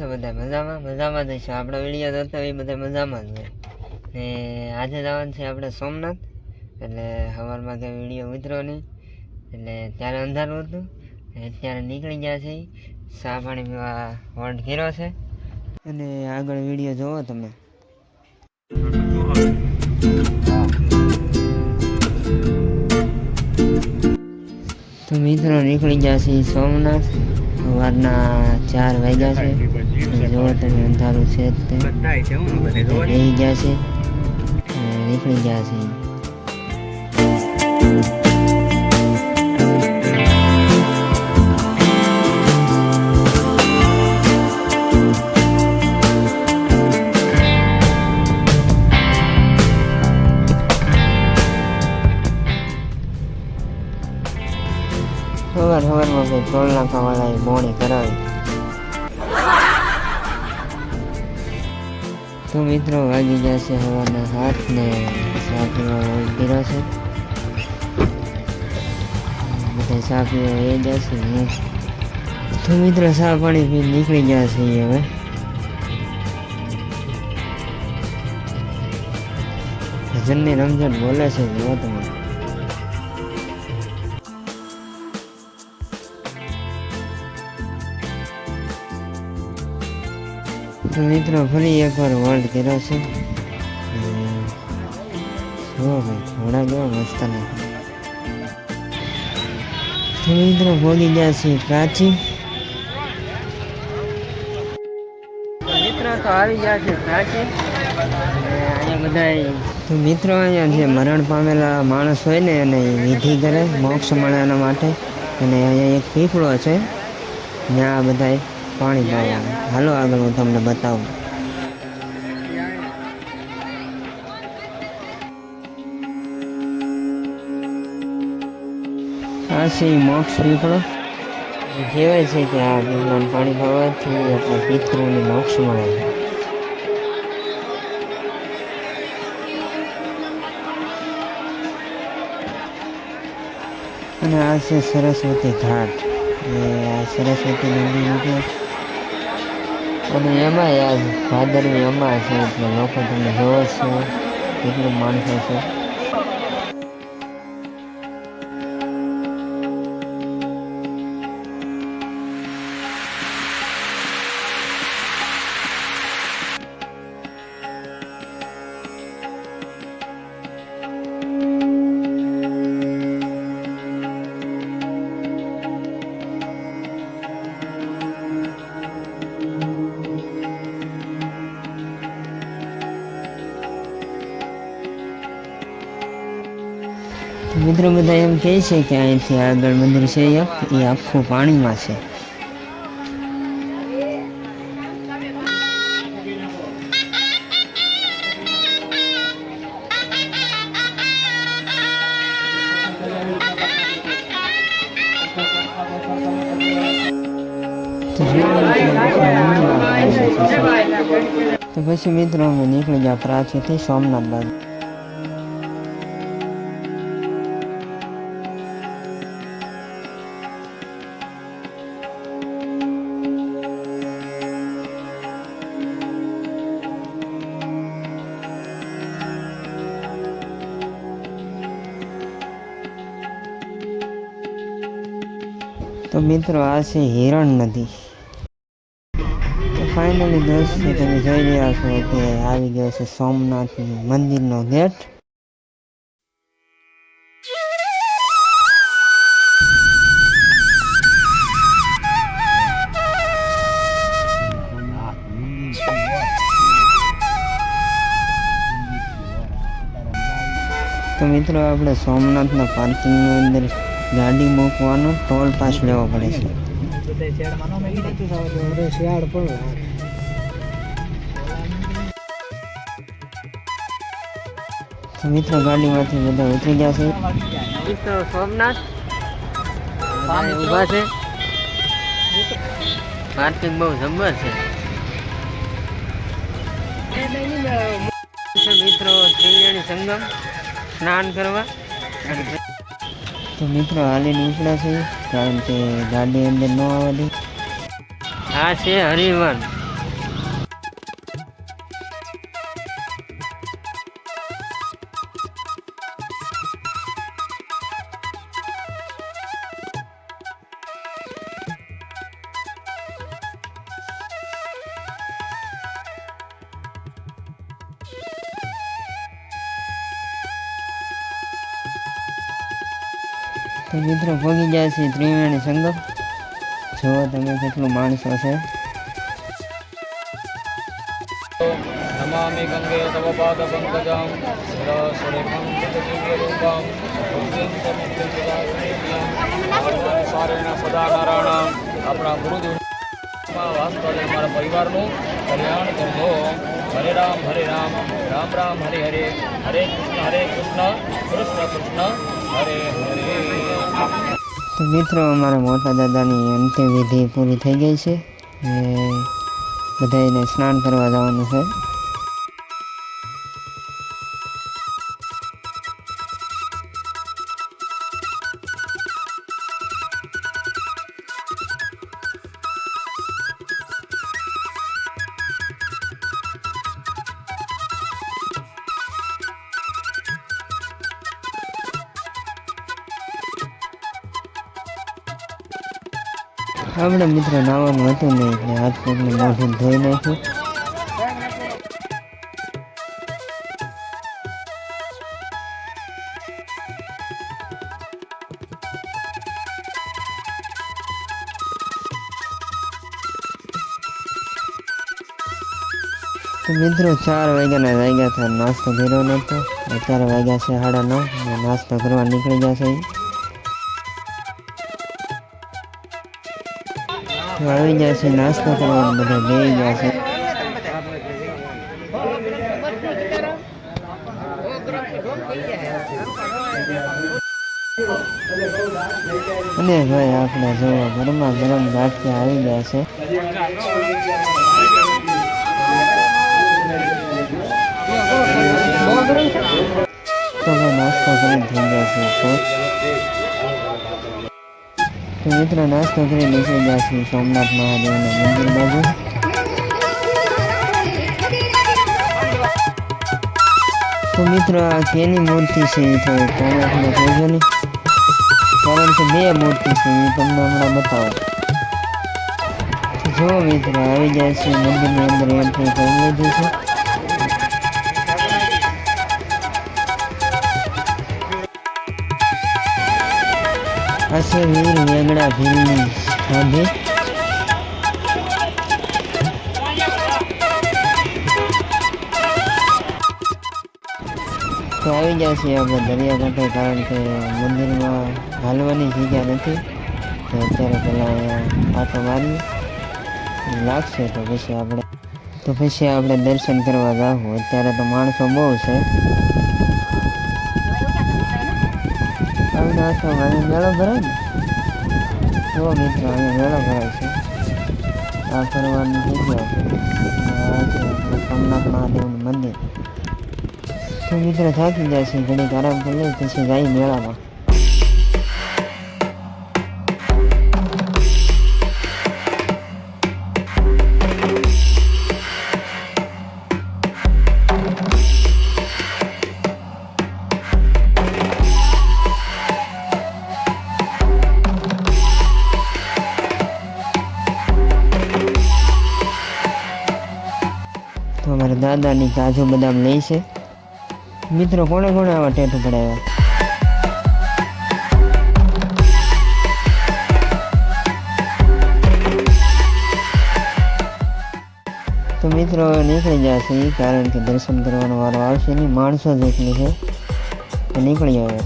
છો બધા? મજામાં? મજામાં જ છે. આપણો વીડિયો જોતો એ બધા મજામાં જ હોય ને આજે જવાનું છે આપણે સોમનાથ. એટલે સવારમાં કંઈ વીડિયો ઉતરો નહીં. એટલે ત્યારે અંધારું હતું. અત્યારે નીકળી ગયા છે. ચા પાણી પીવા વોટ કર્યો છે. અને આગળ વીડિયો જોવો તમે. તો મિત્રો, નીકળી ગયા છે સોમનાથ. સવારના ચાર વાગ્યા છે. જો તમે અંધારું છે જ તે રહી ગયા છે અને નીકળી ગયા છે ઈ. સવાર સવારમાં કોઈ ટોલ નાખાવાળાએ બોણી કરાવી તો મિત્રો વાગી ગયા છે સવારના હાથ ને ચા પીવા પીરો છે બધા ચા પીવા એ જશે હું તો મિત્રો ચા પાણી પી નીકળી ગયા છે ઈ હવે ભજનની રમઝટ બોલે છે જો તમે તો મિત્રો ફરી એકવાર વર્લ્ડ કર્યો છે. જુઓ ભાઈ કેવા મસ્ત તો મિત્રો ભોગી ગયા છે પ્રાચી. મિત્રો તો આવી ગયા છે પ્રાચી. અહીંયા બધા તો મિત્રો અહીંયા જે મરણ પામેલા માણસ હોય ને એને વિધિ કરે મોક્ષ મળે એના માટે. અને અહીંયા એક પીપળો છે. ત્યાં બધા પાણી પાવાનું હાલો આગળ હું તમને બતાવું. આ છે મોક્ષ પીપળો. કહેવાય છે કે આ ભગવાન પાણી પાવાથી આપણા પિતૃને મોક્ષ મળે છે. અને આ છે સરસ્વતી ઘાટ. એ આ સરસ્વતી નદી અને એમાં યાર ભાદરવી અમાસ છે એટલે લોકો તમે જોવો છે કેટલું માણસો છે. મિત્રો બધા એમ કહે છે કે અહીંથી આગળ મંદિર છે એ આખું પાણીમાં છે. તો પછી મિત્રો અમે નીકળી ગયા પ્રાચીથી સોમનાથ બાજુ. તો મિત્રો, આ છે હિરણ નદી. તો ફાઇનલી દોસ્તો તમે જોઈ રહ્યા છો કે આવી ગયો છે સોમનાથ મંદિરનો ગેટ તો મિત્રો, આપણે સોમનાથના પાર્કિંગની અંદર ગાડી મૂકવાનો ટોલ પાસ લેવો પડે છે. તો મિત્રો ગાડીમાંથી બધા ઉતરી ગયા છે. મિત્રો સોમનાથ. ઊભા છે. પાર્કિંગ બહુ જબર છે. મિત્રો ત્રિવેણી સંગમ સ્નાન કરવા. અને તો મિત્રો હાલીને નીકળ્યા છે, કારણ કે ગાડી અંદર ન આવવા દે. આ છે હરિવન તો મિત્રો, ભોગી જાય છે ત્રિવેણી સંગમ જુઓ તમે કેટલું માણસો છે. નમામિ ગંગે તવ પાદ પંકજમ શિરસુરેખં દિવ્યરૂપં સારેણ સદા નારાયણ આપણા ગુરુદેવમાં વાસ કરે અમારા પરિવારનું કલ્યાણ કરજો. હરે રામ હરે રામ રામ રામ, હરે હરે. હરે કૃષ્ણ હરે કૃષ્ણ કૃષ્ણ કૃષ્ણ. તો મિત્રો, અમારા મોટા દાદાની વિધિ પૂરી થઈ ગઈ છે. અને બધાને સ્નાન કરવા જવાનું છે. આપણે મિત્રો નાવાનું હતું નહીં એટલે હાથ પગને મોઢું ધોઈ નાખ્યું. મિત્રો ચાર વાગ્યાના વાગ્યા હતા, નાસ્તો કર્યો નહોતો. અત્યારે વાગ્યા છે સાડા નવ નાસ્તો કરવા નીકળી જશે આવી ગયા છે નાસ્તો કરવા બધા બેસી ગયા છે. અને ભાઈ આપણે જોવા ઘરમાં ગરમ ગાંઠિયા આવી ગયા છે. તો નાસ્તો કરી થઈ ગયા છે. તો મિત્રો, નાસ્તો કરી બેસી ગયા છે સોમનાથ મહાદેવના મંદિર બાજુ. તો મિત્રો, આ કેની મૂર્તિ છે એ તો કોમેન્ટમાં કહેજો ને કારણ કે બે મૂર્તિ છે, એ તમને હમણાં બતાવો. જો મિત્રો, આવી જાય છે, મંદિરની અંદર એન્ટ્રી કરી લીધી છે. આ છે વીર વેગડા ભીલની ગાંધી તો આવી ગયા છીએ આપણે દરિયાકાંઠે કારણ કે મંદિરમાં હાલવાની જગ્યા નથી તો અત્યારે પહેલાં અહીંયા આટો મારીએ લાગશે તો પછી આપણે તો પછી આપણે દર્શન કરવા જાવું અત્યારે તો માણસો બહુ છે। અહીં મેળો ભરાય ને? જો મિત્રો અહીંયા મેળો ભરાય છે આ ફરવાની જગ્યા છે સોમનાથ મહાદેવનું મંદિર તો મિત્રો થાકી જાય છે ઘડીક આરામ કરી લે, પછી જાય મેળામાં. તો દાદાની કાજુ બદામ લઈ છે. મિત્રો કોણે કોણે આવા ટેટુ પડાવ્યા? તો મિત્રો નીકળી જશે કારણ કે દર્શન કરવાનો વારો આવશે નહીં. માણસો જ એટલી છે નીકળી આવે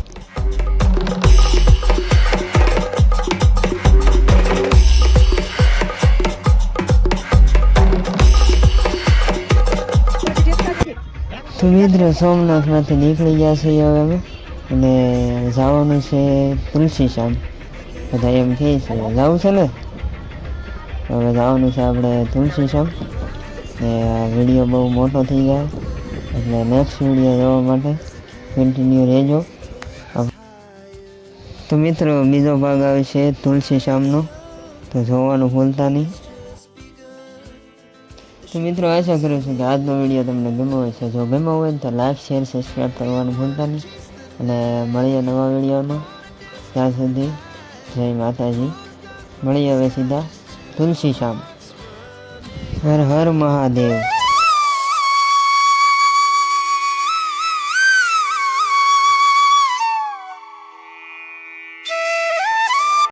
મિત્રો, સોમનાથમાંથી નીકળી ગયા છીએ હવે અમે. અને જવાનું છે તુલસી શ્યામ બધા એમ કહે છે, જવું છે ને? હવે જવાનું છે આપણે તુલસી શ્યામ ને વીડિયો બહુ મોટો થઈ ગયો. એટલે નેક્સ્ટ વીડિયો જોવા માટે કન્ટિન્યુ રહેજો. તો મિત્રો, બીજો ભાગ આવે છે તુલસી શ્યામનો તો જોવાનું ભૂલતા નહીં. તો મિત્રો આશા કરું છું કે આજનો વીડિયો તમને ગમ્યો હશે જો ગમ્યો હોય તો લાઈક શેર સબસ્ક્રાઈબ કરવાનું ભૂલતા નહીં. અને મળીએ નવા વિડીયોમાં ત્યાં સુધી જય માતાજી. મળીએ હવે સીધા તુલસી શામ. હર હર મહાદેવ.